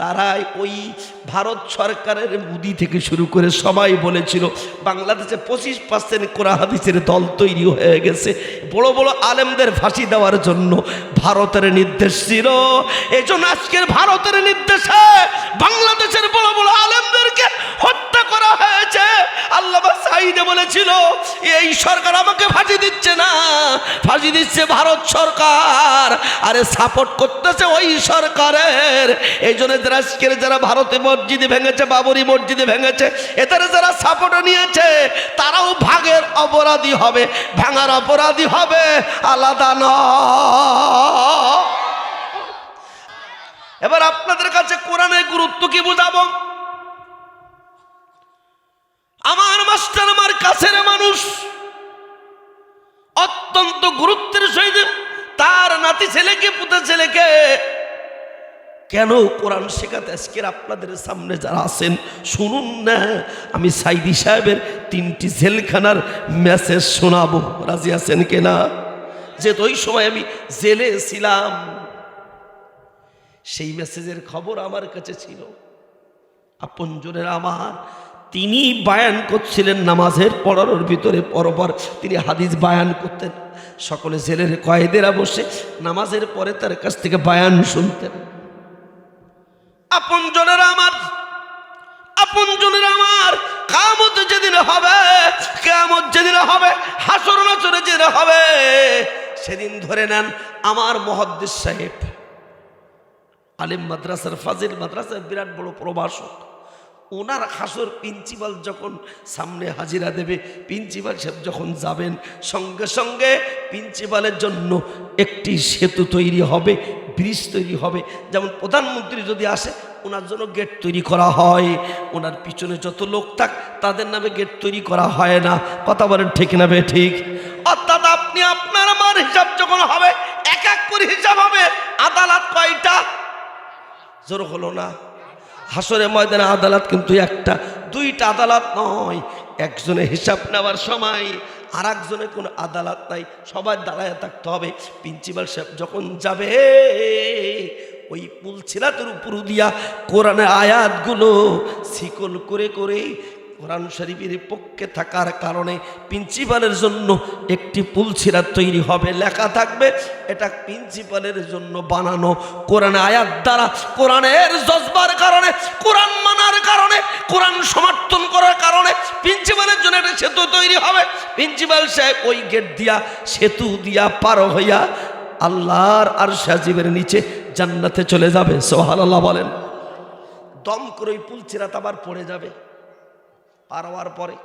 তারাই ওই ভারত সরকারের মুদি থেকে শুরু করে সবাই বলেছিল, বাংলাদেশে পঁচিশ পার্সেন্ট কোরআন হাদিসের দল তৈরি হয়ে গেছে। বড় বড় আলেমদের ফাঁসি দেওয়ার জন্য ভারতের নির্দেশ ছিল। এই জন্য আজকের ভারতের নির্দেশে বাংলাদেশের বড় বড় আলেমদেরকে হত্যা করা হয়েছে। বলেছিল, এই সরকার আমাকে ফাঁসি দিচ্ছে না, ফাঁসি দিচ্ছে ভারত সরকার। আরে সাপোর্ট করতেছে ওই সরকারের। এই জন্য যারা যারা ভারতে মসজিদে ভেঙেছে, বাবরি মসজিদে ভেঙেছে, এদের যারা সাপোর্ট নিয়েছে, তারাও ভাগের অপরাধী হবে, ভাঙার অপরাধী হবে, আলাদা নয় এবার আপনাদের কাছে কোরআনের গুরুত্ব কি বুঝাবো? আমার মাস্টার আমার কাছের মানুষ। অত্যন্ত গুরুত্বের সহিত তার নাতি ছেলেকে পুতে ছেলেকে কেন কোরআন শেখাতে আজকের আপনাদের সামনে যারা আছেন, শুনুন না, আমি সাইদি সাহেবের তিনটি জেলখানার মেসেজ শোনাবো। রাজি আছেন কেনা? যে ওই সময় আমি জেলে ছিলাম। সেই মেসেজের খবর আমার কাছে ছিল। আপন আপনজনের আমার তিনি বায়ান করছিলেন নামাজের পড়ানোর ভিতরে, পরপর তিনি হাদিস বায়ান করতেন। সকলে জেলের কয়েদেরা বসে নামাজের পরে তার কাছ থেকে বায়ান শুনতেন। আপনজনের আমার আপনজনের আমার, কামত যেদিন হবে কামত যেদিন হবে, হাসর নাচরে যেদিন হবে, সেদিন ধরে নেন আমার মহাদ্দেশ সাহেব। আলিম মাদ্রাসার ফাজিল মাদ্রাসার বিরাট বড় প্রভাষক। ওনার হাসর প্রিন্সিপাল যখন সামনে হাজিরা দেবে, প্রিন্সিপাল সাহেব যখন যাবেন, সঙ্গে সঙ্গে প্রিন্সিপালের জন্য একটি সেতু তৈরি হবে, ব্রিজ তৈরি হবে। যেমন প্রধানমন্ত্রী যদি আসে ওনার জন্য গেট তৈরি করা হয়। ওনার পিছনে যত লোক থাক, তাদের নামে গেট তৈরি করা হয় না। কথা বলেন ঠিক না বে ঠিক? অর্থাৎ আপনি আপনার আমার হিসাব যখন হবে, এক এক করে হিসাব হবে, আদালত কয়টা? জোর হলো না। হাসরে ময়দানে আদালত কিন্তু একটা, দুইটা আদালত নয়। একজনে হিসাব নেওয়ার সময় আর একজনে কোনো আদালত নাই। সবার দাঁড়ায় থাকতে হবে। প্রিন্সিপাল সাহেব যখন যাবে, ওই পুল ছিলাতের উপর দিয়া কোরআনে আয়াতগুলো শিকল করে করে কোরআন শরীফের পক্ষে থাকার কারণে প্রিন্সিপালের জন্য একটি পুলছিরা তৈরি হবে, লেখা থাকবে, এটা প্রিন্সিপালের জন্য বানানো কোরআন আয়াত দ্বারা, কোরআনের জজবার কারণে, কোরআন মানার কারণে, কোরআন সমর্থন করার কারণে প্রিন্সিপালের জন্য একটা সেতু তৈরি হবে। প্রিন্সিপাল সাহেব ওই গেট দিয়া সেতু দিয়া পার হইয়া আল্লাহর আর সাজিবের নিচে জান্নাতে চলে যাবে সোহাল আল্লাহ বলেন। দম করে ওই পুলছিরাত আবার পড়ে যাবে। পার। হওয়ার পরে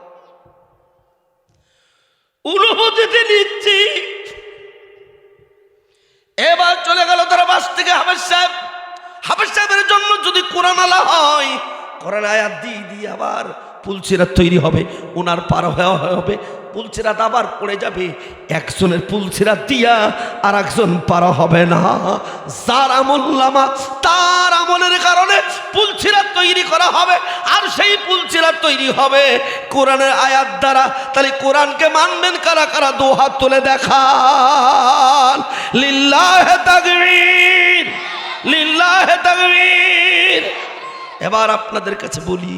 অনুভূতিতে নিচ্ছি। এবার চলে গেল তার বাস থেকে হাফেজ সাহেব। হাফেজ সাহেবের জন্য যদি কোরআন আলা হয়, কোরআন আয়াত দিয়ে দিয়ে আবার পুলসিরাত তৈরি হবে ওনার পার হওয়া হবে পুলসিরাত আবার পড়ে যাবে। একজনের পুলসিরাত দিয়া আর একজন পার হবে না। যার আমল্লামা তার আমলের কারণে পুলসিরাত তৈরি করা হবে, আর সেই পুলসিরাত তৈরি হবে কোরআনের আয়াত দ্বারা। তাহলে কোরআনকে মানবেন কারা কারা? হাত তুলে দেখান। লিল্লাহ তাকবীর, লিল্লাহ এবার আপনাদের কাছে বলি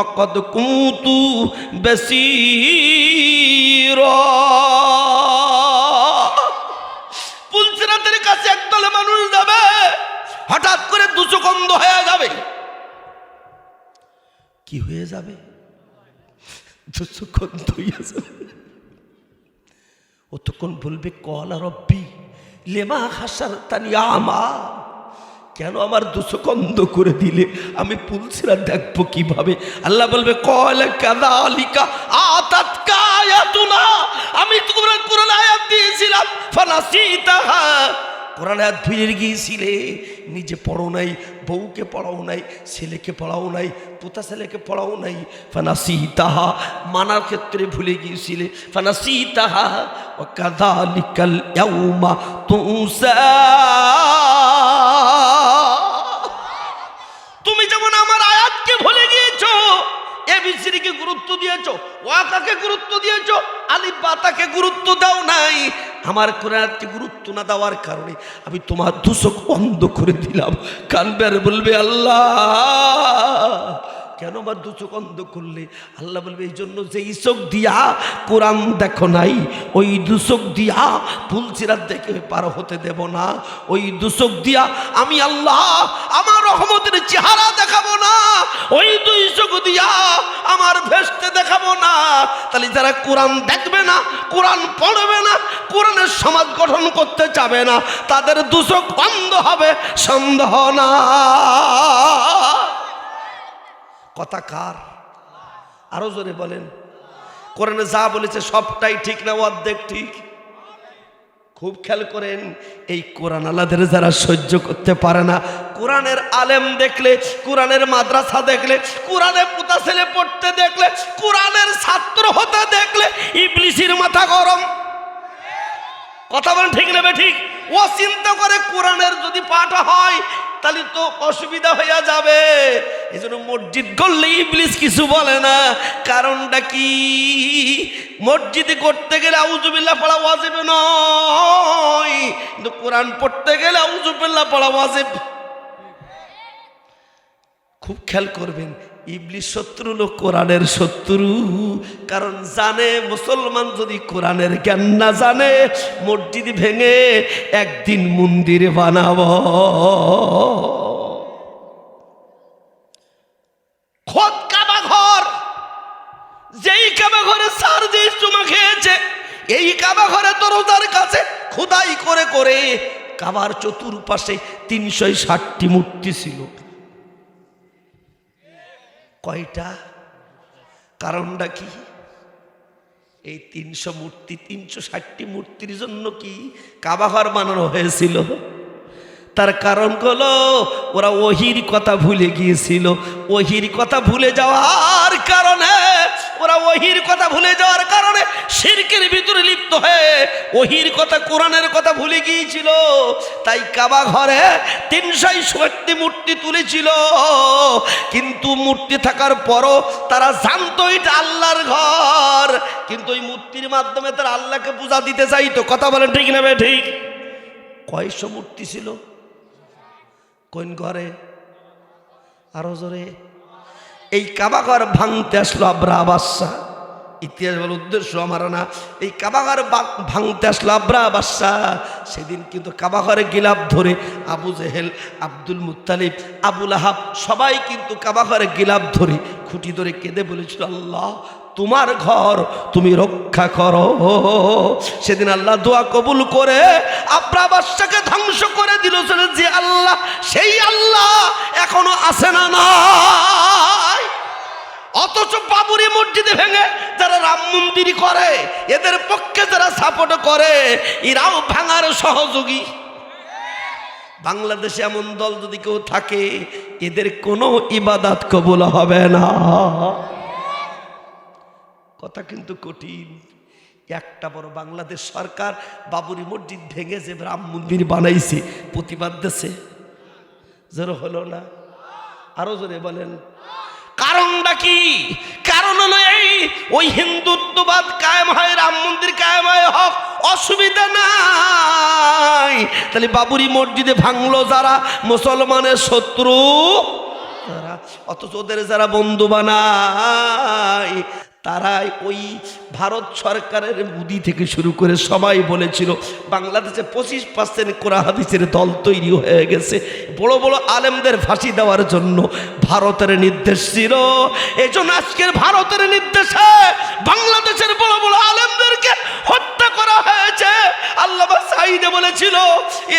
অকদ কুতু বেসির পুলসিরাতের কাছে একদলে মানুষ যাবে, হঠাৎ করে দুচোখ অন্ধ হয়ে যাবে। কি হয়ে যাবে? দুচোখ অন্ধ হয়ে যাবে। অতক্ষণ বলবে আর অব্বি লেমা হাসার তানি আমা। কেন আমার দুশো কন্দ করে দিলে? আমি পুলসিরা দেখব কীভাবে? আল্লাহ বলবে, কয়লা কাদা আলিকা আতাত কায়াতুনা আমি তোমার কোরআন আয়াত দিয়েছিলাম, ফানাসিতাহা। কোরআন হাত ভুলে গিয়েছিলে, নিজে পড়ো নাই, বউকে পড়াও নাই, ছেলেকে পড়াও নাই, পোতা ছেলেকে পড়াও নাই ফানাসি তাহা মানার ক্ষেত্রে ভুলে গিয়েছিলে ফানাসি তাহা ও কাদা লিকাল তুসা দিয়েছ? ওয়াকাকে গুরুত্ব দিয়েছ? আলিফ বাতাকে গুরুত্ব দাও নাই। আমার কোরআনকে গুরুত্ব না দেওয়ার কারণে আমি তোমার দুশক বন্ধ করে দিলাম। কানবে বলবে, আল্লাহ কেন আমার দু চোখ অন্ধ করলে? আল্লাহ বলবে এই জন্য যে চোখ দিয়া কোরআন দেখো নাই, ওই দু চোখ দিয়া পুলচিরাত দেখে পার হতে দেব না। ওই দু চোখ দিয়া আমি আল্লাহ আমার রহমতের চেহারা দেখাবো না। ওই দুই চোখ দিয়া আমার ভেস্তে দেখাবো না। তাহলে যারা কোরআন দেখবে না, কোরআন পড়বে না, কোরআনের সমাজ গঠন করতে চাবে না, তাদের দু চোখ বন্ধ হবে, সন্দেহ না কথা কার? আরও জোরে বলেন। কোরআনে যা বলেছে সবটাই ঠিক না অর্ধেক ঠিক? খুব খেয়াল করেন, এই কোরআন আলাদের যারা সহ্য করতে পারে না, কোরআনের আলেম দেখলে, কোরআনের মাদ্রাসা দেখলে, কোরআনে পুতা ছেলে পড়তে দেখলে, কোরআনের ছাত্র হতে দেখলে, ইবলিসির মাথা গরম। কথা বলেন ঠিক নেবে ঠিক? ও চিন্তা করে কোরআনের যদি পাঠ হয় তাহলে তো অসুবিধা হইয়া যাবে। এই জন্য মসজিদ করলে ইবলিস কিছু বলে না। কারণটা কি? মসজিদে করতে গেলে আউজুবিল্লা পড়া ওয়াজিব নয়। কিন্তু কোরআন পড়তে গেলে আউজুবিল্লা পড়া ওয়াজিব। খুব খেয়াল করবেন ইবলিশ শত্রু লোক কোরআনের শত্রু। কারণ জানে, মুসলমান যদি কোরআনের জ্ঞান না জানে, মসজিদ ভেঙে একদিন মন্দির বানাব। খোদ কাবা ঘর যেই কাবা ঘরে সার যে চুমা খেয়েছে, এই কাবা ঘরে দরজার কাছে খুদাই করে করে কাবার চতুর্পাশে তিনশো ষাটটি মূর্তি ছিল। কয়টা? কারণটা কি? এই তিনশো মূর্তি, তিনশো ষাটটি মূর্তির জন্য কি কাবাঘর বানানো হয়েছিল? তার কারণ হলো, ওরা ওহির কথা ভুলে গিয়েছিল। ওহির কথা ভুলে যাওয়ার কারণে, ওরা ওহির কথা ভুলে যাওয়ার কারণে শিরকের ভিতরে লিপ্ত হয়ে ওহির কথা, কোরআনের কথা ভুলে গিয়েছিল। তাই কাবা ঘরে তিনশাই সত্যি মূর্তি তুলেছিল। কিন্তু মূর্তি থাকার পরও তারা জানতো এটা আল্লাহর ঘর। কিন্তু ওই মূর্তির মাধ্যমে তারা আল্লাহকে পূজা দিতে চাইতো। কথা বলেন ঠিক নেবে ঠিক? কয়শো মূর্তি ছিল? কোন ঘরে? আরও জোরে। এই কাবাঘর ভাঙতে আসলো আব্রা বাদশাহ। ইতিহাস বল উদ্দেশ্য আমার না। এই কাবাঘর ভাঙতে আসলো আব্রা বাদশাহ সেদিন কিন্তু কাবাঘরে গিলাপ ধরে Abu Jahl, Abdul Muttalib Abu Lahab সবাই কিন্তু কাবাঘরে গিলাপ ধরে খুঁটি ধরে কেঁদে বলেছিল, আল্লাহ, তোমার ঘর তুমি রক্ষা করো। সেদিন আল্লাহ দোয়া কবুল করে আব্রা বাদশাকে ধ্বংস করে দিল। যে আল্লাহ, সেই আল্লাহ এখনও আছে না নাই। অথচ বাবুরি মসজিদে ভেঙে যারা রাম মন্দির করে, এদের পক্ষে যারা সাপোর্ট করে, এরাও ভাঙার সহযোগী। বাংলাদেশে এমন দল যদি কেউ থাকে, এদের কোনো ইবাদাত কবুল হবে না। কথা কিন্তু কঠিন। একটা বড় বাংলাদেশ সরকার বাবুরি মসজিদ ভেঙে যে রাম মন্দির বানাইছে, প্রতিবাদ দেশে জোর হলো না? আরও জোরে বলেন। কারণটা কি? কারণ হলো এই, ওই হিন্দুত্ববাদ কায়েম হয়, রাম মন্দির কায়েম হয়, হক অসুবিধা নাই। তাহলে বাবুরি মসজিদে ভাঙলো যারা, মুসলমানের শত্রু অথচ ওদের যারা বন্ধু বানায় তারাই ওই ভারত সরকারের মুদি থেকে শুরু করে সবাই বলেছিল, বাংলাদেশে পঁচিশ পার্সেন্ট কোরআহাদিসের দল তৈরি হয়ে গেছে। বড় বড় আলেমদের ফাঁসি দেওয়ার জন্য ভারতের নির্দেশ ছিল। এজন্য আজকের ভারতের নির্দেশে বাংলাদেশের বড় বড় আলেমদেরকে করা হয়েছে। আল্লাহ সাইদে বলেছিল,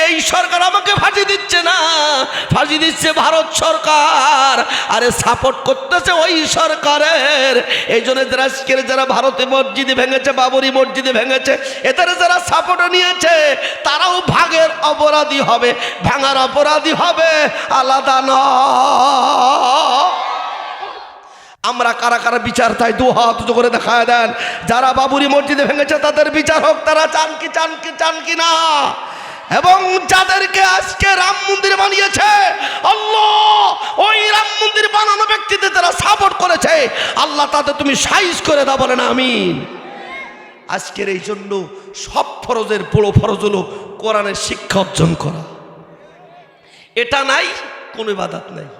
এই সরকার আমাকে ফাঁসি দিচ্ছে না। ফাঁসি দিচ্ছে ভারত সরকার। আরে সাপোর্ট করতেছে ওই সরকারের। এই জন্য যারা যারা ভারতে মসজিদে ভেঙেছে, বাবরি মসজিদে ভেঙেছে, এদের যারা সাপোর্ট নিয়েছে, তারাও ভাগের অপরাধী হবে, ভাঙার অপরাধী হবে। আলাদা নয়। আমরা কারা কারা বিচার তাই দু হাত উঁচু করে দেখা দেন। যারা বাবুরি মসজিদে ভেঙেছে, তাদের বিচার হোক, তারা চান কি চান কি চান কি না। এবং যাদেরকে আজকে রাম মন্দির বানিয়েছে, আল্লাহ, ওই রাম মন্দির বানানো ব্যক্তিদের তারা সাপোর্ট করেছে, আল্লাহ তাতে তুমি সাইজ করে দাও বলেন, আমিন। আজকের এই জন্য সব ফরজের বড় ফরজ হলো কোরআনের শিক্ষা অর্জন করা। এটা নাই, কোনো ইবাদত নাই।